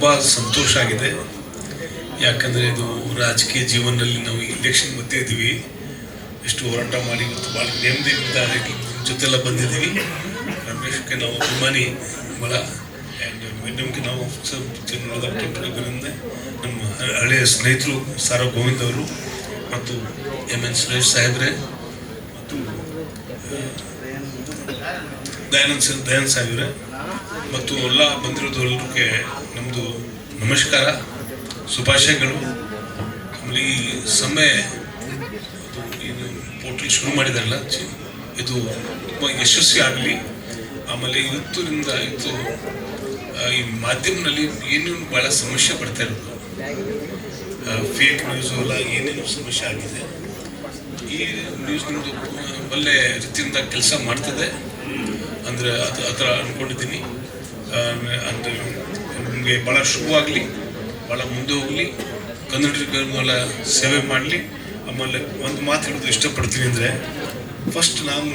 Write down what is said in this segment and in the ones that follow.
ತುಂಬ ಸಂತೋಷ ಆಗಿದೆ. ಯಾಕಂದರೆ ಇದು ರಾಜಕೀಯ ಜೀವನದಲ್ಲಿ ನಾವು ಇಲೆಕ್ಷನ್ ಮಧ್ಯೆ ಇದ್ದೀವಿ. ಎಷ್ಟು ಹೋರಾಟ ಮಾಡಿ ಮತ್ತು ಭಾಳ ನೆಮ್ಮದಿಯಿಂದ ಜೊತೆಲ್ಲ ಬಂದಿದ್ದೀವಿ. ರಮೇಶ್ಗೆ ನಾವು ಅಭಿಮಾನಿ ಬಲ ಆ್ಯಂಡ್ ಮೇಡಮ್ಗೆ ನಾವು ನಮ್ಮ ಹಳೆಯ ಸ್ನೇಹಿತರು ಸಾರ ಗೋವಿಂದ್ ಅವರು ಮತ್ತು ಎಂ ಎನ್ ಸುರೇಶ್ ಸಾಹೇಬ್ರೆ ಮತ್ತು ದಯಾನಂದ್ ದಯಾನಂದ್ ಸಾಹೇಬ್ರೆ ಮತ್ತು ಎಲ್ಲ ಬಂದಿರೋದು ಎಲ್ಲರಿಗೆ ನಮ್ಮದು ನಮಸ್ಕಾರ, ಶುಭಾಶಯಗಳು. ಆಮೇಲೆ ಈ ಸಮಯ ಇದು ಪೋರ್ಟಲ್ ಶುರು ಮಾಡಿದಾರಲ್ಲ ಇದು ತುಂಬ ಯಶಸ್ವಿ ಆಗಲಿ. ಆಮೇಲೆ ಇವತ್ತಿನಿಂದ ಇದು ಈ ಮಾಧ್ಯಮದಲ್ಲಿ ಏನೇನು ಭಾಳ ಸಮಸ್ಯೆ ಬರ್ತಾ ಇರೋದು ಫೇಕ್ ನ್ಯೂಸು ಎಲ್ಲ ಏನೇನು ಸಮಸ್ಯೆ ಆಗಿದೆ. ಈ ನ್ಯೂಸ್ ನಿಮ್ಮದು ಒಳ್ಳೆ ರೀತಿಯಿಂದ ಕೆಲಸ ಮಾಡ್ತದೆ. ಅಂದರೆ ಅದು ಆ ಥರ ಅಂದ್ಕೊಂಡಿದ್ದೀನಿ ಅಂದರೆ ನಿಮಗೆ ಭಾಳ ಶುಭವಾಗಲಿ ಭಾಳ ಮುಂದೆ ಹೋಗಲಿ ಕನ್ನಡಿಗರನ್ನೆಲ್ಲ ಸೇವೆ ಮಾಡಲಿ. ಆಮೇಲೆ ಒಂದು ಮಾತು ಹೇಳೋದು ಇಷ್ಟಪಡ್ತೀನಿ ಅಂದರೆ ಫಸ್ಟ್ ನಾನು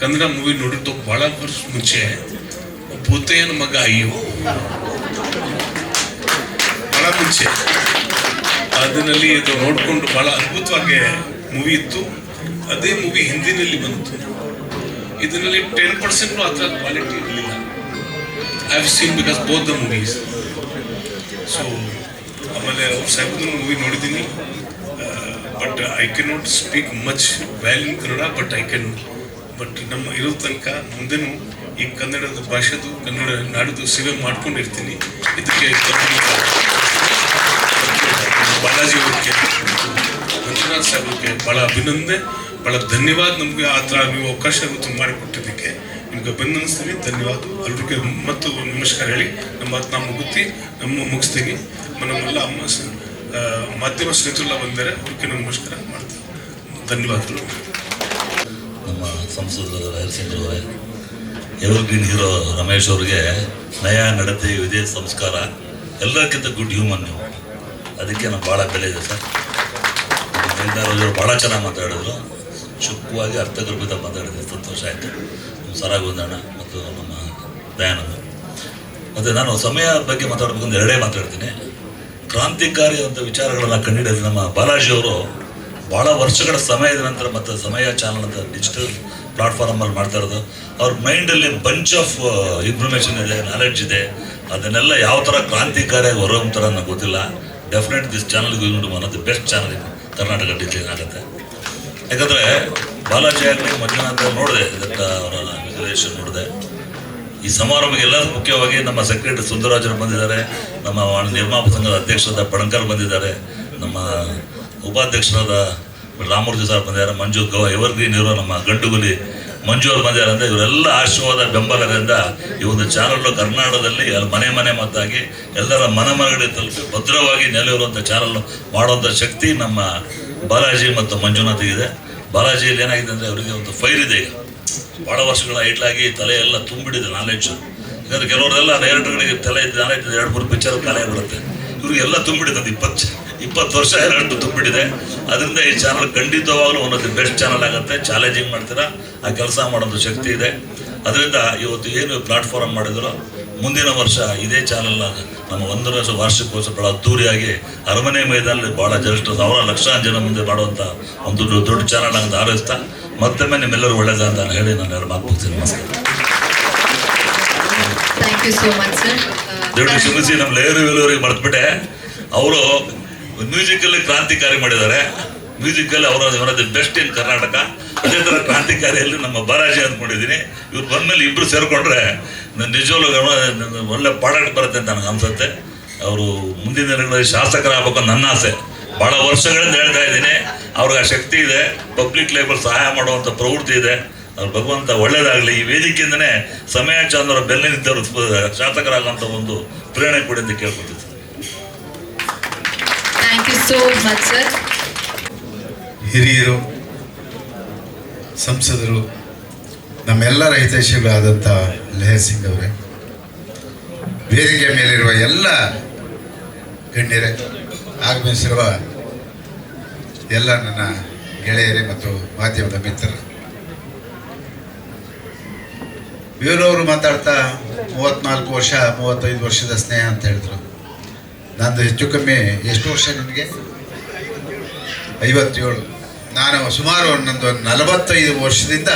ಕನ್ನಡ ಮೂವಿ ನೋಡಿದ್ದು ಭಾಳ ವರ್ಷ ಮುಂಚೆ, ಭೂತಯ್ಯನ ಮಗ ಅಯ್ಯೋ. ಭಾಳ ಮುಂಚೆ. ಅದರಲ್ಲಿ ಇದು ನೋಡಿಕೊಂಡು ಭಾಳ ಅದ್ಭುತವಾಗಿ ಮೂವಿ ಇತ್ತು. ಅದೇ ಮೂವಿ ಹಿಂದಿನಲ್ಲಿ ಬಂತು. ಇದರಲ್ಲಿ ಟೆನ್ ಪರ್ಸೆಂಟ್ ಥರ ಕ್ವಾಲಿಟಿ ಇರಲಿಲ್ಲ. I seen because both the movies so ಆಮೇಲೆ ಅವ್ರ ಮೂವಿ ನೋಡಿದ್ದೀನಿ. But I can not speak much well in Kannada but I can but ನಮ್ಮ ಇರೋ ತನಕ ಮುಂದೆನೂ ಈ ಕನ್ನಡದ ಭಾಷೆದು, ಕನ್ನಡ ನಾಡಿದು ಸೇವೆ ಮಾಡ್ಕೊಂಡಿರ್ತೀನಿ. ಇದಕ್ಕೆ ಬಾಲಾಜಿ ಅವ್ರಿಗೆ, ಮಂಜುನಾಥ್ ಸಾಹೇಬ್ರಿಗೆ ಭಾಳ ಅಭಿನಂದನೆ ಭಾಳ ಧನ್ಯವಾದ ನಮಗೆ ಆ ಥರ ನೀವು ಅವಕಾಶ ಮಾಡಿಕೊಟ್ಟಿದ್ದಕ್ಕೆ. ಅಭಿನಂದಿಸ್ತೀನಿ ಧನ್ಯವಾದ. ಎಲ್ರಿಗೆ ಮತ್ತು ನಮಸ್ಕಾರ ಹೇಳಿ. ನಮ್ಮ ನಾವು ಮುಗುತ್ತಿ ನಮ್ಮ ಮುಗಿಸ್ತೀನಿ. ನಮ್ಮೆಲ್ಲ ಅಮ್ಮ ಮಾಧ್ಯಮ ಸ್ನೇಹಿತರೆಲ್ಲ ಬಂದರೆ ಅವ್ರಿಗೆ ನಮಸ್ಕಾರ ಮಾಡ್ತೀನಿ ಧನ್ಯವಾದಗಳು. ನಮ್ಮ ಸಂಸದರು ಹರಿಸಿಂದ್ರ ಅವರೇ ಎವರ್ಗ್ರೀನ್ ಹೀರೋ ರಮೇಶ್ ಅವ್ರಿಗೆ ನಯ ನಡತೆ ವಿಜಯ ಸಂಸ್ಕಾರ. ಎಲ್ಲಕ್ಕಿಂತ ಗುಡ್ ಹ್ಯೂಮನ್ ನೀವು. ಅದಕ್ಕೆ ನಮ್ಗೆ ಭಾಳ ಬೆಲೆ ಇದೆ ಸರ್. ಭಾಳ ಚೆನ್ನಾಗಿ ಮಾತಾಡಿದ್ರು. ಚುಕ್ಕವಾಗಿ ಅರ್ಥಗರ್ಭಿತ ಮಾತಾಡಿದೆ ಸಂತೋಷ ಆಯಿತು? ಸರಾಗೋಂದಣ್ಣ ಮತ್ತು ನಮ್ಮ ದಯಾನಂದ. ಮತ್ತು ನಾನು ಸಮಯ ಬಗ್ಗೆ ಮಾತಾಡಬೇಕಂದ್ರೆ ಎರಡೇ ಮಾತಾಡ್ತೀನಿ. ಕ್ರಾಂತಿಕಾರಿ ಅಂತ ವಿಚಾರಗಳನ್ನು ಕಂಡಿಡಿದ ನಮ್ಮ ಬಾಲಾಜಿ ಅವರು ಭಾಳ ವರ್ಷಗಳ ಸಮಯದ ನಂತರ ಮತ್ತು ಸಮಯ ಚಾನಲ್ ಅಂತ ಡಿಜಿಟಲ್ ಪ್ಲಾಟ್ಫಾರ್ಮಲ್ಲಿ ಮಾಡ್ತಾ ಇರೋದು. ಅವ್ರ ಮೈಂಡಲ್ಲಿ ಬಂಚ್ ಆಫ್ ಇನ್ಫಾರ್ಮೇಷನ್ ಇದೆ ನಾಲೆಡ್ಜ್ ಇದೆ. ಅದನ್ನೆಲ್ಲ ಯಾವ ಥರ ಕ್ರಾಂತಿಕಾರಿಯಾಗಿ ಹೊರಹೊಮ್ಮುತ್ತಾರೆ ನನಗೆ ಗೊತ್ತಿಲ್ಲ. ಡೆಫಿನೆಟ್ ದಿಸ್ ಚಾನಲ್ಗೆ going one of the best channel ಇದು. ಕರ್ನಾಟಕ ಡಿಜಿಟಲ್ ಆಗುತ್ತೆ. ಯಾಕಂದರೆ ಬಾಲಾಜಿ ಆಗಲಿ ಮಂಜುನಾಥ ನೋಡಿದೆ, ಇದಕ್ಕೆ ಅವರ ರಿಸರ್ವೇಷನ್ ನೋಡಿದೆ. ಈ ಸಮಾರಂಭಕ್ಕೆ ಎಲ್ಲ ಮುಖ್ಯವಾಗಿ ನಮ್ಮ ಸೆಕ್ರೆಟರಿ ಸುಂದರರಾಜರು ಬಂದಿದ್ದಾರೆ, ನಮ್ಮ ನಿರ್ಮಾಪ ನಿರ್ಮಾಪಕ ಸಂಘದ ಅಧ್ಯಕ್ಷರಾದ ಪಣಕರ್ ಬಂದಿದ್ದಾರೆ, ನಮ್ಮ ಉಪಾಧ್ಯಕ್ಷರಾದ ರಾಮೂರ್ತಿ ಸರ್ ಬಂದಿದ್ದಾರೆ, ಮಂಜು ಗವ ಎವರ್ಗ್ರೀನ್ ಇರೋ ನಮ್ಮ ಗಂಟುಗುಲಿ ಮಂಜು ಅವರು ಬಂದಿದ್ದಾರೆ ಅಂದರೆ ಇವರೆಲ್ಲ ಆಶೀರ್ವಾದ, ಬೆಂಬಲದಿಂದ ಈ ಒಂದು ಚಾನಲ್ಲು ಕರ್ನಾಟಕದಲ್ಲಿ ಮನೆ ಮನೆ ಮತ್ತಾಗಿ ಎಲ್ಲರ ಮನ ಮನಗಡೆ ತಲುಪಿ ಭದ್ರವಾಗಿ ನೆಲೆಯಿರುವಂಥ ಚಾನಲ್ ಮಾಡುವಂಥ ಶಕ್ತಿ ನಮ್ಮ ಬಾಲಾಜಿ ಮತ್ತು ಮಂಜುನಾಥ್ ಇದೆ. ಬಾಲಾಜಿಯಲ್ಲಿ ಏನಾಗಿದೆ ಅಂದರೆ ಅವರಿಗೆ ಒಂದು ಫೈರ್ ಇದೆ ಈಗ. ಭಾಳ ವರ್ಷಗಳ ಐಟ್ಲಾಗಿ ತಲೆ ಎಲ್ಲ ತುಂಬಿಡಿದೆ ನಾಲೆಡ್ಜು ಯಾಕಂದರೆ ಕೆಲವರೆಲ್ಲ ಡೈರೆಕ್ಟರ್ಗಳಿಗೆ ತಲೆ ನಾಲೆಡ್ಜ್ ಎರಡು, ಮೂರು ಪಿಕ್ಚರ್ ಕಲೆ ಬರುತ್ತೆ ಇವರಿಗೆಲ್ಲ ತುಂಬಿಡಿದೆ ಅದು ಇಪ್ಪತ್ತು ಇಪ್ಪತ್ತು ವರ್ಷ ಎರಡು ತುಂಬಿಡಿದೆ ಅದರಿಂದ ಈ ಚಾನಲ್ ಖಂಡಿತವಾಗ್ಲೂ ಒಂದು ಆಫ್ ಬೆಸ್ಟ್ ಚಾನಲ್ ಆಗುತ್ತೆ. ಚಾಲೆಂಜಿಂಗ್ ಮಾಡ್ತೀರಾ? ಆ ಕೆಲಸ ಮಾಡೋದು ಶಕ್ತಿ ಇದೆ. ಅದರಿಂದ ಇವತ್ತು ಏನು ಪ್ಲಾಟ್ಫಾರ್ಮ್ ಮಾಡಿದ್ರು, ಮುಂದಿನ ವರ್ಷ ಇದೇ ಚಾನಲ್ ನಮ್ಮ ಒಂದು ವರ್ಷ ವಾರ್ಷಿಕೋತ್ಸವ ಬಹಳ ಅದ್ದೂರಿಯಾಗಿ ಅರಮನೆ ಮೈದಾನದಲ್ಲಿ ಬಹಳ ಜನಷ್ಟು ಸಾವಿರ ಲಕ್ಷಾಂತರ ಜನ ಮುಂದೆ ಮಾಡುವಂಥ ಒಂದು ದೊಡ್ಡ ದೊಡ್ಡ ಚಾನಲ್ ಅಂತ ಆರೈಸ್ತಾ ಮತ್ತೊಮ್ಮೆ ನಿಮ್ಮೆಲ್ಲರೂ ಒಳ್ಳೆಯದ ಅಂತ ಹೇಳಿ ನಾನು ಎರಡು ಮಾತು ಮುಗಿಸ್ತೀನಿ ನಮಸ್ಕಾರ ದೊಡ್ಡ ಕ್ಷಮಿಸಿ ನಮ್ಮ ಲೇರು ವೇಲೂರಿಗೆ ಮರೆತ್ಬಿಟ್ಟೆ ಅವರು ಮ್ಯೂಸಿಕಲ್ಲಿ ಕ್ರಾಂತಿಕಾರಿ ಮಾಡಿದ್ದಾರೆ ಮ್ಯೂಸಿಕಲ್ಲಿ ಅವರ ದಿ ಬೆಸ್ಟ್ ಇನ್ ಕರ್ನಾಟಕ. ಅದೇ ಥರ ಕ್ರಾಂತಿಕಾರಿಯಲ್ಲಿ ನಮ್ಮ ಬರಾಜಿ ಅಂದ್ಕೊಂಡಿದ್ದೀನಿ. ಇವ್ರು ಬಂದ್ಮೇಲೆ ಇಬ್ಬರು ಸೇರಿಕೊಂಡ್ರೆ ನನ್ನ ನಿಜವಾಗ್ಲೂ ಒಳ್ಳೆ ಪಾಡಾಟ ಬರುತ್ತೆ ಅಂತ ನನಗೆ ಅನ್ಸುತ್ತೆ. ಅವರು ಮುಂದಿನ ದಿನಗಳಲ್ಲಿ ಶಾಸಕರಾಗಬೇಕು ನನ್ನ ಆಸೆ. ಭಾಳ ವರ್ಷಗಳಿಂದ ಹೇಳ್ತಾ ಇದ್ದೀನಿ. ಅವ್ರಿಗೆ ಆ ಶಕ್ತಿ ಇದೆ. ಪಬ್ಲಿಕ್ ಲೈಫಲ್ಲಿ ಸಹಾಯ ಮಾಡುವಂಥ ಪ್ರವೃತ್ತಿ ಇದೆ. ಅವ್ರು ಭಗವಂತ ಒಳ್ಳೇದಾಗಲಿ. ಈ ವೇದಿಕೆಯಿಂದನೇ ಸಮಯ ಚಂದ್ರ ಬೆನ್ನಿದ್ದವರು ಶಾಸಕರಾಗುವಂಥ ಒಂದು ಪ್ರೇರಣೆ ಕೊಡಿ ಅಂತ ಕೇಳ್ಕೊತಿದ್ದೆ thank you so much sir ಹಿರಿಯರು, ಸಂಸದರು ನಮ್ಮೆಲ್ಲರ ಹಿತೈಷಿಗಳಾದಂಥ ಲೆಹರ್ ಸಿಂಗ್ ಅವರೇ ವೇದಿಕೆ ಮೇಲಿರುವ ಎಲ್ಲ ಗಣ್ಯರೇ, ಆಗಮಿಸಿರುವ ಎಲ್ಲ ನನ್ನ ಗೆಳೆಯರೇ ಮತ್ತು ಮಾಧ್ಯಮದ ಮಿತ್ರರು. ಇವರವರು ಮಾತಾಡ್ತಾ ಮೂವತ್ನಾಲ್ಕು ವರ್ಷ, ಮೂವತ್ತೈದು ವರ್ಷದ ಸ್ನೇಹ ಅಂತ ಹೇಳಿದ್ರು. ನಂದು ಹೆಚ್ಚು ಕಮ್ಮಿ ಎಷ್ಟು ವರ್ಷ ನಿಮಗೆ? ಐವತ್ತೇಳು. ನಾನು ಸುಮಾರು ನಂದು ನಲವತ್ತೈದು ವರ್ಷದಿಂದ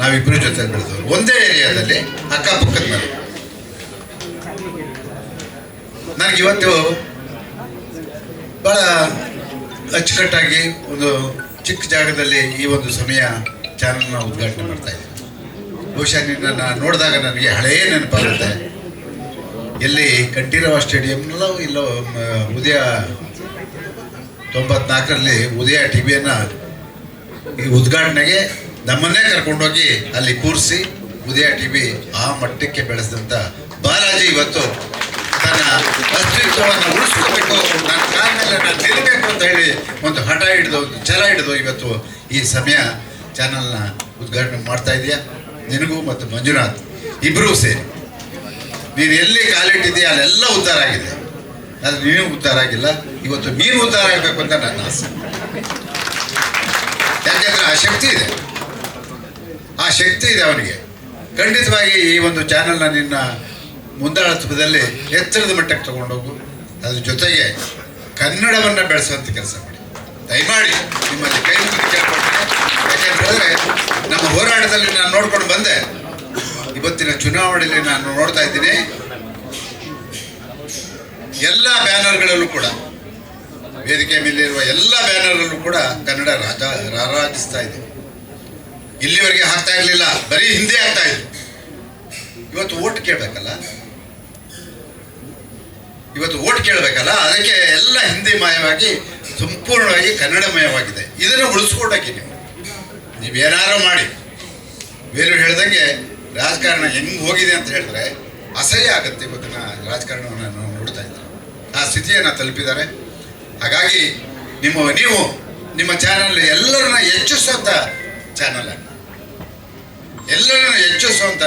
ನಾವಿಬ್ಬರು ಜೊತೆ ಬೆಳೆದವರು. ಒಂದೇ ಏರಿಯಾದಲ್ಲಿ ಅಕ್ಕಪಕ್ಕದ ಮನೆ ನನಗಿವತ್ತು ಭಾಳ ಅಚ್ಚುಕಟ್ಟಾಗಿ ಒಂದು ಚಿಕ್ಕ ಜಾಗದಲ್ಲಿ ಈ ಒಂದು ಸಮಯ ಚಾನಲ್ನ ಉದ್ಘಾಟನೆ ಮಾಡ್ತಾ ಇದ್ದೀನಿ. ಬಹುಶಃ ನಿನ್ನನ್ನು ನೋಡಿದಾಗ ನನಗೆ ಹಳೆಯ ನೆನಪಾಗುತ್ತೆ. ಎಲ್ಲಿ ಕಂಠೀರವ ಸ್ಟೇಡಿಯಂನಲ್ಲೋ ಇಲ್ಲೋ ಉದಯ ತೊಂಬತ್ನಾಲ್ಕರಲ್ಲಿ ಉದಯ ಟಿ ವಿಯನ್ನು ಈ ಉದ್ಘಾಟನೆಗೆ ನಮ್ಮನ್ನೇ ಕರ್ಕೊಂಡೋಗಿ ಅಲ್ಲಿ ಕೂರಿಸಿ ಉದಯ ಟಿ ವಿ ಆ ಮಟ್ಟಕ್ಕೆ ಬೆಳೆಸಿದಂಥ ಬಾಲಾಜಿ ಇವತ್ತು ತನ್ನ ಅಸ್ತಿತ್ವವನ್ನು ಉಳಿಸ್ಕೋಬೇಕು ನನ್ನ ಕಾಲ ಮೇಲೆ ನಾನು ನಿಲ್ಲಬೇಕು ಅಂತ ಹೇಳಿ ಒಂದು ಹಠ ಹಿಡಿದು ಛಲ ಹಿಡಿದು ಇವತ್ತು ಈ ಸಮಯ ಚಾನಲ್ನ ಉದ್ಘಾಟನೆ ಮಾಡ್ತಾ ಇದೆಯಾ? ನಿನಗೂ ಮತ್ತು ಮಂಜುನಾಥ್ ಇಬ್ಬರೂ ಸೇರಿ. ನೀನು ಎಲ್ಲಿ ಕಾಲಿಟ್ಟಿದೆಯಾ ಅಲ್ಲೆಲ್ಲ ಉದ್ಧಾರ ಆಗಿದೆ. ಆದರೆ ನೀನು ಉದ್ಧಾರ ಆಗಿಲ್ಲ, ಇವತ್ತು ನೀನು ಉದ್ಧಾರ ಆಗಬೇಕು ಅಂತ ನನ್ನ ಆಸೆ. ಯಾಕೆಂದ್ರೆ ಆ ಶಕ್ತಿ ಇದೆ. ಆ ಶಕ್ತಿ ಇದೆ ಅವನಿಗೆ. ಖಂಡಿತವಾಗಿ ಈ ಒಂದು ಚಾನೆಲ್ನ ನಿನ್ನ ಮುಂದಾಳತ್ವದಲ್ಲಿ ಎತ್ತರದ ಮಟ್ಟಕ್ಕೆ ತಗೊಂಡೋಗು. ಅದ್ರ ಜೊತೆಗೆ ಕನ್ನಡವನ್ನು ಬೆಳೆಸುವಂಥ ಕೆಲಸ ಮಾಡಿ. ದಯಮಾಡಿ ನಿಮ್ಮಲ್ಲಿ ಕೈ ಮುಗಿದು ಕೇಳ್ಕೊಳ್ತೇನೆ ಯಾಕೆಂತಂದರೆ ನಮ್ಮ ಹೋರಾಟದಲ್ಲಿ ನಾನು ನೋಡ್ಕೊಂಡು ಬಂದೆ. ಇವತ್ತಿನ ಚುನಾವಣೆಯಲ್ಲಿ ನಾನು ನೋಡ್ತಾ ಇದ್ದೀನಿ. ಎಲ್ಲ ಬ್ಯಾನರ್ಗಳಲ್ಲೂ ಕೂಡ, ವೇದಿಕೆ ಮೇಲಿರುವ ಎಲ್ಲ ಬ್ಯಾನರ್ಗಳಲ್ಲೂ ಕೂಡ ಕನ್ನಡ ರಾಜ, ರಾರಾಜಿಸ್ತಾ ಇದೆ. ಇಲ್ಲಿವರೆಗೆ ಹಾಕ್ತಾ ಇರಲಿಲ್ಲ, ಬರೀ ಹಿಂದಿ ಆಗ್ತಾ ಇದ್ರು ಇವತ್ತು ಓಟ್ ಕೇಳಬೇಕಲ್ಲ? ಇವತ್ತು ಓಟ್ ಕೇಳಬೇಕಲ್ಲ? ಅದಕ್ಕೆ ಎಲ್ಲ ಹಿಂದಿ ಮಾಯವಾಗಿ, ಸಂಪೂರ್ಣವಾಗಿ ಕನ್ನಡಮಯವಾಗಿದೆ. ಇದನ್ನು ಉಳಿಸ್ಕೊಡಕ್ಕೆ ನೀವು ನೀವೇನಾರು ಮಾಡಿ. ಬೇರೆ ಹೇಳ್ದಂಗೆ ರಾಜಕಾರಣ ಹೆಂಗೆ ಹೋಗಿದೆ ಅಂತ ಹೇಳಿದ್ರೆ ಅಸಹ್ಯ ಆಗುತ್ತೆ ಇವತ್ತಿನ ರಾಜಕಾರಣವನ್ನು ನಾವು ನೋಡ್ತಾ ಇದ್ದೀವಿ. ಆ ಸ್ಥಿತಿಯನ್ನು ತಲುಪಿದ್ದಾರೆ. ಹಾಗಾಗಿ ನಿಮ್ಮ, ನೀವು ನಿಮ್ಮ ಚಾನಲ್ ಎಲ್ಲರನ್ನ ಹೆಚ್ಚಿಸುವಂಥ ಚಾನಲ್ ಎಲ್ಲರನ್ನ ಹೆಚ್ಚಿಸುವಂಥ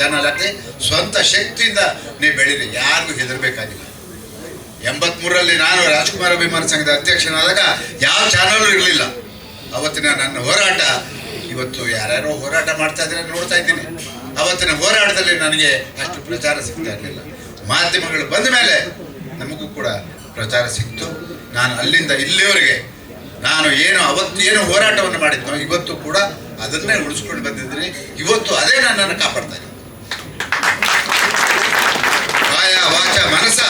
ಚಾನಲ್ ಆಗಿ ಸ್ವಂತ ಶಕ್ತಿಯಿಂದ ನೀವು ಬೆಳೀರಿ. ಯಾರಿಗೂ ಹೆದರಬೇಕಾಗಿಲ್ಲ. ಎಂಬತ್ಮೂರರಲ್ಲಿ ನಾನು ರಾಜ್ಕುಮಾರ್ ಅಭಿಮಾನ ಸಂಘದ ಅಧ್ಯಕ್ಷನಾದಾಗ ಯಾವ ಚಾನಲ್ ಇರಲಿಲ್ಲ. ಅವತ್ತಿನ ನನ್ನ ಹೋರಾಟ, ಇವತ್ತು ಯಾರ್ಯಾರೋ ಹೋರಾಟ ಮಾಡ್ತಾ ಇದ್ರೆ ನೋಡ್ತಾ ಇದ್ದೀನಿ. ಅವತ್ತಿನ ಹೋರಾಟದಲ್ಲಿ ನನಗೆ ಅಷ್ಟು ಪ್ರಚಾರ ಸಿಗ್ತಾ ಇರಲಿಲ್ಲ. ಮಾಧ್ಯಮಗಳು ಬಂದ ಮೇಲೆ ಕೂಡ ಪ್ರಚಾರ ಸಿಕ್ತು. ನಾನು ಅಲ್ಲಿಂದ ಇಲ್ಲಿವರೆಗೆ ನಾನು ಏನು ಅವತ್ತು ಏನು ಹೋರಾಟವನ್ನು ಮಾಡಿದ್ನೋ ಇವತ್ತು ಕೂಡ ಅದನ್ನೇ ಉಳಿಸ್ಕೊಂಡು ಬಂದಿದ್ದೀನಿ. ಇವತ್ತು ಅದೇ ನನ್ನನ್ನು ಕಾಪಾಡ್ತಾ ಕಾಯ ವಾಚ ಮನಸ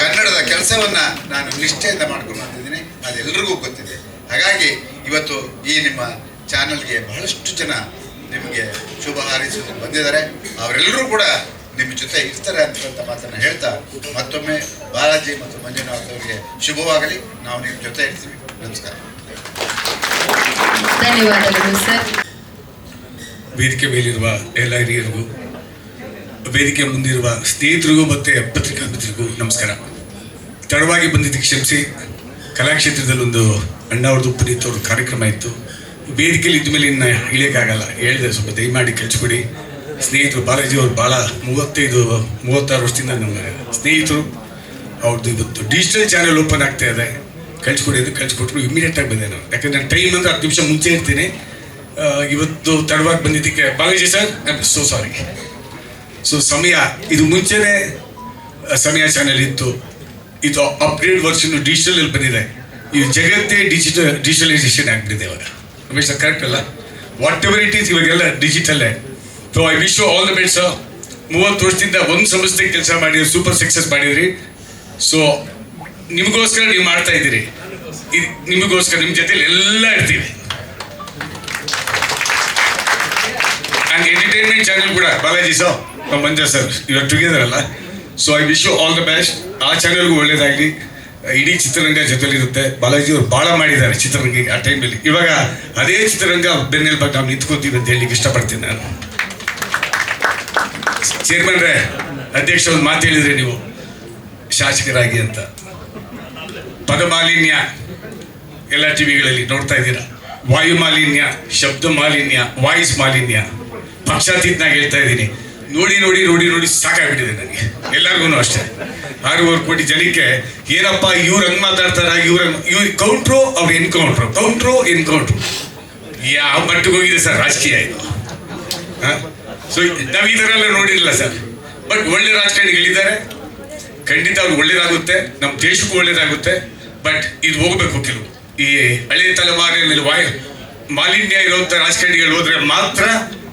ಕನ್ನಡದ ಕೆಲಸವನ್ನ ನಾನು ನಿಷ್ಠೆಯಿಂದ ಮಾಡ್ಕೊಂಡು ಬಂದಿದ್ದೀನಿ. ಅದೆಲ್ಲರಿಗೂ ಗೊತ್ತಿದೆ. ಹಾಗಾಗಿ ಇವತ್ತು ಈ ನಿಮ್ಮ ಚಾನಲ್ಗೆ ಬಹಳಷ್ಟು ಜನ ನಿಮಗೆ ಶುಭ ಹಾರೈಸಲು ಬಂದಿದ್ದಾರೆ. ಅವರೆಲ್ಲರೂ ಕೂಡ ನಿಮ್ಮ ಜೊತೆ ಇರ್ತಾರೆ ಅಂತ ಮಾತನ್ನು ಹೇಳ್ತಾ ಮತ್ತೊಮ್ಮೆ ಬಾಲಾಜಿ ಮತ್ತು ಮಂಜುನಾಥ್ ಅವರಿಗೆ ಶುಭವಾಗಲಿ. ನಾವು ನಿಮ್ಮ ಜೊತೆ ಇರ್ತೀವಿ. ನಮಸ್ಕಾರ. ಧನ್ಯವಾದಗಳು ಸರ್. ವೇದಿಕೆ ಮೇಲಿರುವ ಎಲ್ಲ ಹಿರಿಯರಿಗೂ ವೇದಿಕೆ ಮುಂದಿರುವ ಸ್ನೇಹಿತರಿಗೂ ಮತ್ತು ಪತ್ರಿಕಾ ಮಿತ್ರರಿಗೂ ನಮಸ್ಕಾರ. ತಡವಾಗಿ ಬಂದಿದ್ದಕ್ಕೆ ಕ್ಷಮಿಸಿ. ಕಲಾಕ್ಷೇತ್ರದಲ್ಲಿ ಒಂದು ಅಣ್ಣ ಅವ್ರದ್ದು ಪುನೀತ್ ಅವ್ರ ಕಾರ್ಯಕ್ರಮ ಇತ್ತು. ವೇದಿಕೆಯಲ್ಲಿ ಇದ್ದ ಮೇಲೆ ಇನ್ನು ಇಳಿಯೋಕ್ಕಾಗಲ್ಲ ಹೇಳಿದೆ ಸ್ವಲ್ಪ ದಯಮಾಡಿ ಕಳಿಸ್ಕೊಡಿ. ಸ್ನೇಹಿತರು ಬಾಲಾಜಿ ಅವರು ಭಾಳ ಮೂವತ್ತೈದು, ಮೂವತ್ತಾರು ವರ್ಷದಿಂದ ನಮ್ಮ ಸ್ನೇಹಿತರು. ಅವ್ರದ್ದು ಇವತ್ತು ಡಿಜಿಟಲ್ ಚಾನೆಲ್ ಓಪನ್ ಆಗ್ತಾ ಇದೆ. ಕಳ್ಸಿಕೊಡಿ ಅಂತ ಕಳ್ಸಿಕೊಟ್ರು ಇಮಿಡಿಯೇಟ್ ಆಗಿ ಬಂದೆ ನಾನು. ಯಾಕಂದ್ರೆ ನಾನು ಟೈಮ್ ಅಂದ್ರೆ ಹತ್ತು ನಿಮಿಷ ಮುಂಚೆ ಇರ್ತೀನಿ. ಇವತ್ತು ತಡವಾಗಿ ಬಂದಿದ್ದಕ್ಕೆ Balaji sir I am so sorry so ಸಮಯ, ಇದು ಮುಂಚೆನೇ ಸಮಯ ಚಾನೆಲ್ ಇತ್ತು. ಇದು ಅಪ್ಗ್ರೇಡ್ ವರ್ಷನ್ ಡಿಜಿಟಲ್ ಅಲ್ಲಿ ಬಂದಿದೆ. ಈ ಜಗತ್ತೇ ಡಿಜಿಟಲ್ ಡಿಜಿಟಲೈಸೇಷನ್ ಆಗ್ಬಿಟ್ಟಿದೆ ಇವಾಗ. ರಮೇಶ್ ಸರ್ ಕರೆಕ್ಟ್ ಅಲ್ಲ? ವಾಟ್ ಎವರ್ ಇಟ್ ಈಸ್ ಇವಾಗೆಲ್ಲ ಡಿಜಿಟಲ್ಲೇ so I wish you all the best sir ಮೂವತ್ತು ವರ್ಷದಿಂದ ಒಂದು ಸಂಸ್ಥೆಗೆ ಕೆಲಸ ಮಾಡಿದ್ರಿ ಸೂಪರ್ ಸಕ್ಸಸ್ ಮಾಡಿದ್ರಿ. ಸೊ ನಿಮಗೋಸ್ಕರ ನೀವು ಮಾಡ್ತಾ ಇದ್ದೀರಿ. ನಿಮಗೋಸ್ಕರ ನಿಮ್ಮ ಜೊತೆ ಎಲ್ಲ ಇರ್ತೀವಿ. ಆ್ಯಂಡ್ ಎಂಟರ್ಟೈನ್ಮೆಂಟ್ ಚಾನೆಲ್ ಕೂಡ, ಬಾಲಾಜಿ ಸರ್ ಮಂಜ ಸರ್ ಇವಾಗ ಟುಗೆದರ್ ಅಲ್ಲ. So I wish you all the best ಆ ಚಾನೆಲ್ಗೂ ಒಳ್ಳೇದಾಗಲಿ. ಇಡೀ ಚಿತ್ರರಂಗ ಜೊತೆಲಿರುತ್ತೆ. ಬಾಲಾಜಿ ಅವರು ಭಾಳ ಮಾಡಿದ್ದಾರೆ ಚಿತ್ರರಂಗಿಗೆ ಆ ಟೈಮಲ್ಲಿ ಇವಾಗ ಅದೇ ಚಿತ್ರರಂಗ ಬೆನ್ನೆಲುಬಾಗಿ ನಾವು ನಿಂತ್ಕೋತೀವಿ ಅಂತ ಹೇಳಲಿಕ್ಕೆ ಇಷ್ಟಪಡ್ತೀನಿ ನಾನು. ಚೇರ್ಮನ್ರೇ, ಅಧ್ಯಕ್ಷ, ಒಂದು ಮಾತು ಹೇಳಿದ್ರಿ ನೀವು. ಶಾಸಕರಾಗಿ ಅಂತ. ಪದಮಾಲಿನ್ಯ ಎಲ್ಲ ಟಿವಿಗಳಲ್ಲಿ ನೋಡ್ತಾ ಇದ್ದೀರಾ. ವಾಯು ಮಾಲಿನ್ಯ ಶಬ್ದ ಮಾಲಿನ್ಯ, ವಾಯ್ಸ್ ಮಾಲಿನ್ಯ. ಪಕ್ಷಾತೀತನಾಗಿ ಹೇಳ್ತಾ ಇದ್ದೀನಿ. ನೋಡಿ ನೋಡಿ ನೋಡಿ ನೋಡಿ ಸಾಕಾಗ್ಬಿಟ್ಟಿದೆ ನನಗೆ. ಎಲ್ಲರಿಗೂ ಅಷ್ಟೇ. ಆರೂವರೆ ಕೋಟಿ ಜನಕ್ಕೆ ಏನಪ್ಪ ಇವ್ರು ಹಂಗೆ ಮಾತಾಡ್ತಾರ, ಇವ್ರ ಇವ್ರ ಕೌಂಟ್ರು ಅವ್ರು ಎನ್ಕೌಂಟ್ರು ಕೌಂಟ್ರು ಎನ್ಕೌಂಟ್ರು ಯಾವ ಮಟ್ಟಿಗೆ ಹೋಗಿದೆ ಸರ್, ರಾಜಕೀಯ ಇದು. ಸೊ ನಾವು ಈ ಥರ ಎಲ್ಲ ನೋಡಿರಲಿಲ್ಲ ಸರ್. ಬಟ್ ಒಳ್ಳೆ ರಾಜಕಾರಣಿಗಳಿದ್ದಾರೆ. ಖಂಡಿತ ಅವ್ರಿಗೆ ಒಳ್ಳೇದಾಗುತ್ತೆ. ನಮ್ಮ ದೇಶಕ್ಕೂ ಒಳ್ಳೇದಾಗುತ್ತೆ. ಬಟ್ ಇದು ಹೋಗ್ಬೇಕು ಕೆಲವು. ಈ ಹಳೆ ತಲೆಮಾರಿನಲ್ಲಿ ವಾಯು ಮಾಲಿನ್ಯ ಇರುವಂಥ ರಾಜಕಾರಣಿಗಳು ಹೋದ್ರೆ ಮಾತ್ರ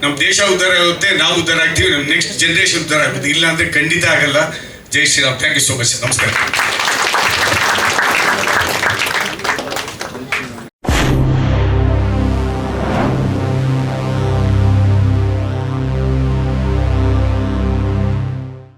ನಮ್ಮ ದೇಶ ಉದ್ಧಾರ ಆಗುತ್ತೆ, ನಾವು ಉದ್ಧಾರ ಆಗ್ತೀವಿ ನಮ್ಮ ನೆಕ್ಸ್ಟ್ ಜನರೇಷನ್ ಉದ್ಧಾರ ಆಗುತ್ತೆ. ಇಲ್ಲ ಅಂದ್ರೆ ಖಂಡಿತ ಆಗಲ್ಲ. Jai Shriram. Thank you so much ನಮಸ್ಕಾರ.